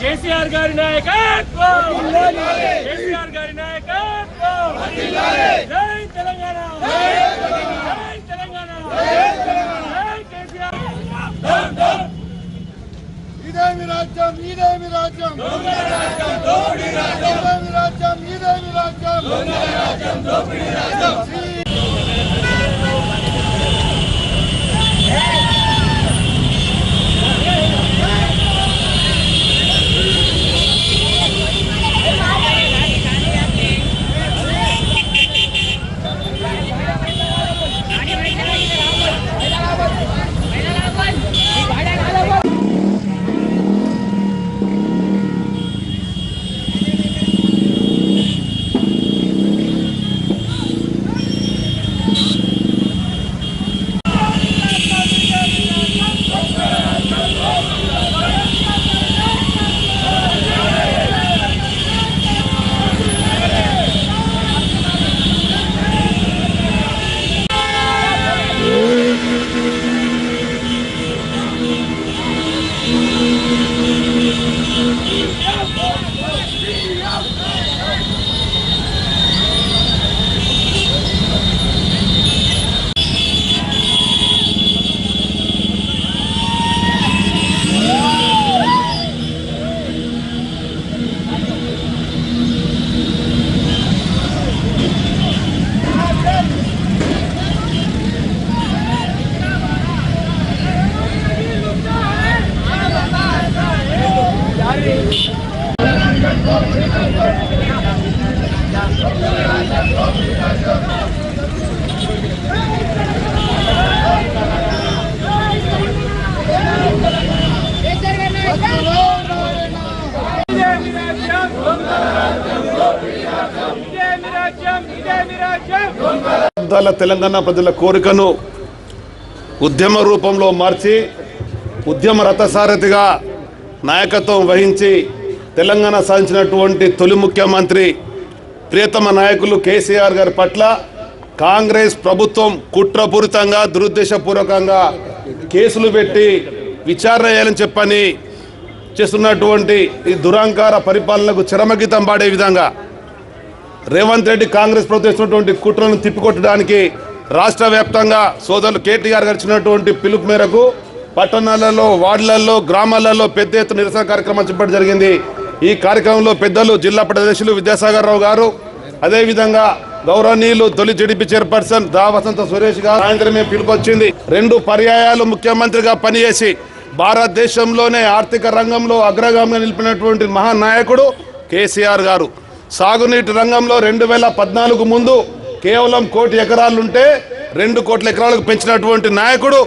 కేసీఆర్ గారి నాయకత్వం కేసీఆర్ గారి నాయకత్వం జై తెలంగాణ జై తెలంగాణ జై కేసీఆర్ ఇదేమి రాజ్యం? ఇదేమి రాజ్యం ఇదేమి రాజ్యం. ఇదేమి రాజ్యం తెలంగాణ ప్రజల కోరికను ఉద్యమ రూపంలో మార్చి ఉద్యమ రథసారథిగా నాయకత్వం వహించి తెలంగాణ సాధించినటువంటి తొలి ముఖ్యమంత్రి ప్రియతమ నాయకులు కేసీఆర్ గారి పట్ల కాంగ్రెస్ ప్రభుత్వం కుట్రపూరితంగా దురుద్దేశపూర్వకంగా కేసులు పెట్టి విచారణ చేయాలని చెప్పని చేస్తున్నటువంటి ఈ దురాంకార పరిపాలనకు చరమగీతం పాడే విధంగా రేవంత్ రెడ్డి కాంగ్రెస్ ప్రభుత్వం ఇచ్చినటువంటి కుట్రలను తిప్పికొట్టడానికి రాష్ట్ర వ్యాప్తంగా సోదరులు కేటీఆర్ గారు పిలుపు మేరకు పట్టణాలలో వార్డులలో గ్రామాలలో పెద్ద ఎత్తున నిరసన కార్యక్రమం చెప్పడం జరిగింది. ఈ కార్యక్రమంలో పెద్దలు జిల్లా ప్రదర్శులు విద్యాసాగర్ రావు గారు అదేవిధంగా గౌరవనీయులు తొలి టీడీపీ చైర్పర్సన్ దావసంత సురేష్ గారు సాయంత్రమే పిలుపొచ్చింది రెండు పర్యాయాలు ముఖ్యమంత్రిగా పనిచేసి భారతదేశంలోనే ఆర్థిక రంగంలో అగ్రగామిగా నిలిపినటువంటి మహానాయకుడు కేసీఆర్ గారు. సాగునీటి రంగంలో రెండు వేల పద్నాలుగు ముందు కేవలం కోటి ఎకరాలుంటే రెండు కోట్ల ఎకరాలకు పెంచినటువంటి నాయకుడు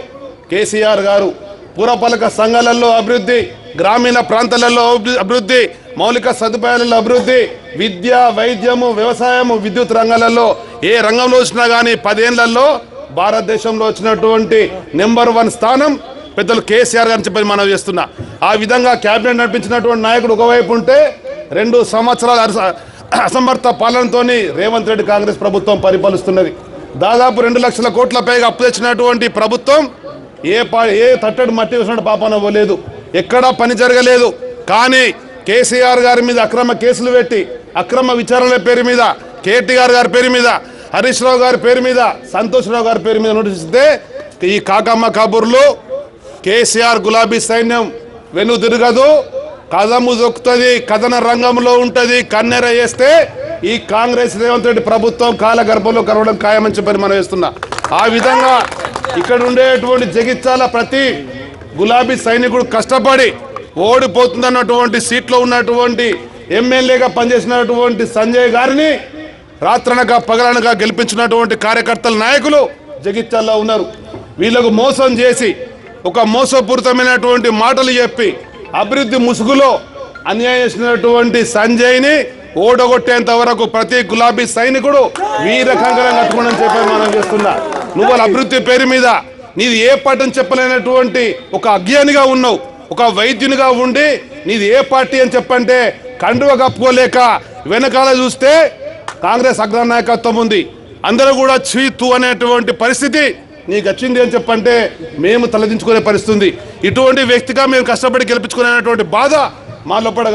కేసీఆర్ గారు. పురపాలక సంఘాలలో అభివృద్ధి గ్రామీణ ప్రాంతాలలో అభివృద్ధి మౌలిక సదుపాయాలలో అభివృద్ధి విద్య వైద్యము వ్యవసాయము విద్యుత్ రంగాలలో ఏ రంగంలో వచ్చినా కానీ పదేళ్ళలో భారతదేశంలో వచ్చినటువంటి నెంబర్ వన్ స్థానం పెద్దలు కేసీఆర్ గారిని చెప్పి మనం చేస్తున్నా. ఆ విధంగా కేబినెట్ నడిపించినటువంటి నాయకుడు ఒకవైపు ఉంటే రెండు సంవత్సరాలు అసమర్థ పాలనతో రేవంత్ రెడ్డి కాంగ్రెస్ ప్రభుత్వం పరిపాలిస్తున్నది. దాదాపు రెండు లక్షల కోట్ల పైగా అప్పు తెచ్చినటువంటి ప్రభుత్వం ఏ పా ఏ తట్టడు మట్టి వేసినట్టు పాపన పోలేదు ఎక్కడా పని జరగలేదు. కానీ కేసీఆర్ గారి మీద అక్రమ కేసులు పెట్టి అక్రమ విచారణల పేరు మీద కేటీఆర్ గారి పేరు మీద హరీష్ రావు గారి పేరు మీద సంతోష్ రావు గారి పేరు మీద నోటిస్తే ఈ కాకమ్మ కబుర్లు కేసీఆర్ గులాబీ సైన్యం వెను తిరగదు కదము దొక్కుతుంది కథన రంగంలో ఉంటుంది కన్నెర వేస్తే ఈ కాంగ్రెస్ రేవంత్ రెడ్డి ప్రభుత్వం కాలగర్భంలో కరవడం ఖాయమని చెప్పని మనం వేస్తున్నా. ఆ విధంగా ఇక్కడ ఉండేటువంటి జగిత్యాల ప్రతి గులాబీ సైనికుడు కష్టపడి ఓడిపోతుందన్నటువంటి సీట్లో ఉన్నటువంటి ఎమ్మెల్యేగా పనిచేసినటువంటి సంజయ్ గారిని రాత్రనగా పగలనగా గెలిపించినటువంటి కార్యకర్తల నాయకులు జగిత్యాల్లో ఉన్నారు. వీళ్ళకు మోసం చేసి ఒక మోసపూరితమైనటువంటి మాటలు చెప్పి అభివృద్ధి ముసుగులో అన్యాయం చేసినటువంటి సంజయ్ని ఓడగొట్టేంత వరకు ప్రతి గులాబీ సైనికుడు వీర కంకణం కట్టుకోవడం చెప్పి మనం చేస్తున్నా. నువ్వు వాళ్ళ అభివృద్ధి పేరు మీద నీది ఏ పట్టం చెప్పలేనటువంటి ఒక అజ్ఞానిగా ఉన్నావు ఒక వైద్యునిగా ఉండి నీది ఏ పార్టీ అని చెప్పంటే కండువ కప్పుకోలేక వెనకాల చూస్తే కాంగ్రెస్ అగ్రనాయకత్వం ఉంది. అందరూ కూడా చీ తూ అనేటువంటి పరిస్థితి నీకు వచ్చింది అని చెప్పంటే మేము తలదించుకునే పరిస్థితుంది. ఇటువంటి వ్యక్తిగా మేము కష్టపడి గెలిపించుకునేటువంటి బాధ మా లోపల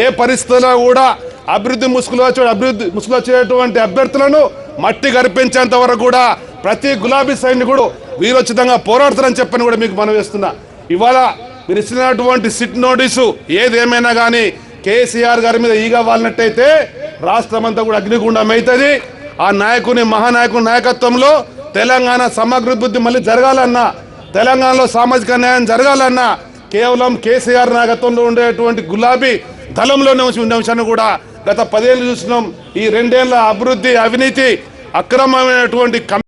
ఏ పరిస్థితుల్లో కూడా అభివృద్ధి ముసుగులో వచ్చే అభివృద్ధి ముసుగులో వచ్చేటువంటి అభ్యర్థులను మట్టి గర్పించేంత వరకు కూడా ప్రతి గులాబీ సైనికుడు వీరోచితంగా పోరాడతారని చెప్పని కూడా మీకు మనం వేస్తున్నా ఇవాళ మీరు ఇచ్చినటువంటి సిట్ నోటీసు ఏదేమైనా కానీ కేసీఆర్ గారి మీద ఈగ వాలినట్టయితే రాష్ట్రం అంతా కూడా అగ్నిగుండం అవుతుంది ఆ నాయకుని మహానాయకుని నాయకత్వంలో తెలంగాణ సమగ్రబుద్ధి మళ్ళీ జరగాలన్నా తెలంగాణలో సామాజిక న్యాయం జరగాలన్నా కేవలం కేసీఆర్ నాయకత్వంలో ఉండేటువంటి గులాబీ దళంలోనే ఉంచి ఉండే అంశాన్ని కూడా గత పదేళ్ళు చూసినాం ఈ రెండేళ్ళ అభివృద్ధి అవినీతి అక్రమమైనటువంటి